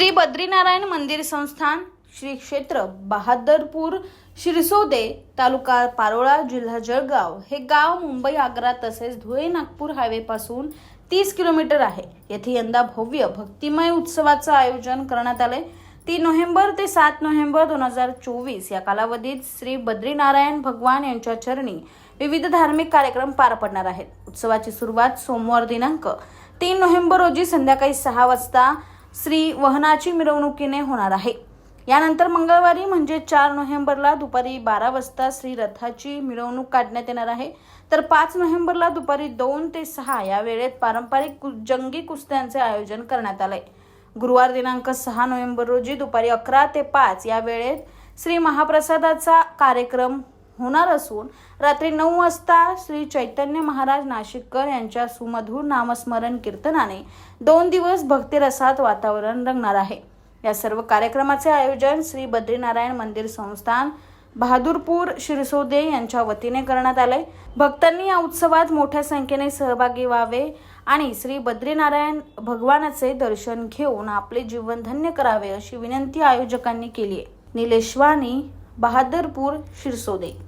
श्री बद्रीनारायण मंदिर संस्थान श्री क्षेत्र बहादरपूर शिरसोदे तालुका पारोळा जिल्हा जळगाव. हे गाव मुंबई आग्रा तसेच धुळे नागपूर हायवेपासून तीस किलोमीटर आहे. येथे यंदा भव्य भक्तिमय उत्सवाचं आयोजन करण्यात आले तीन नोव्हेंबर ते सात नोव्हेंबर दोन हजार चोवीस या कालावधीत श्री बद्रीनारायण भगवान यांच्या चरणी विविध धार्मिक कार्यक्रम पार पडणार आहेत. उत्सवाची सुरुवात सोमवार दिनांक तीन नोव्हेंबर रोजी संध्याकाळी सहा वाजता श्री वहनाची मिरवणुकीने होणार आहे. यानंतर मंगळवारी म्हणजे चार नोव्हेंबरला दुपारी बारा वाजता श्री रथाची मिरवणूक काढण्यात येणार आहे. तर पाच नोव्हेंबरला दुपारी दोन ते सहा या वेळेत पारंपरिक कु- जंगी कुस्त्यांचे आयोजन करण्यात आलंय. गुरुवार दिनांक सहा नोव्हेंबर रोजी दुपारी अकरा ते पाच या वेळेत श्री महाप्रसादाचा कार्यक्रम होणार असून रात्री नऊ वाजता श्री चैतन्य महाराज नाशिककर यांच्या सुमधुर नामस्मरण कीर्तनाने दोन दिवस भक्तिरसात वातावरण रंगणार आहे. या सर्व कार्यक्रमाचे आयोजन श्री बद्रीनारायण मंदिर संस्थान बहादूरपूर शिरसोदे यांच्या वतीने करण्यात आले. भक्तांनी या उत्सवात मोठ्या संख्येने सहभागी व्हावे आणि श्री बद्रीनारायण भगवानाचे दर्शन घेऊन आपले जीवन धन्य करावे अशी विनंती आयोजकांनी केली आहे. निलेश वाणी शिरसोदे.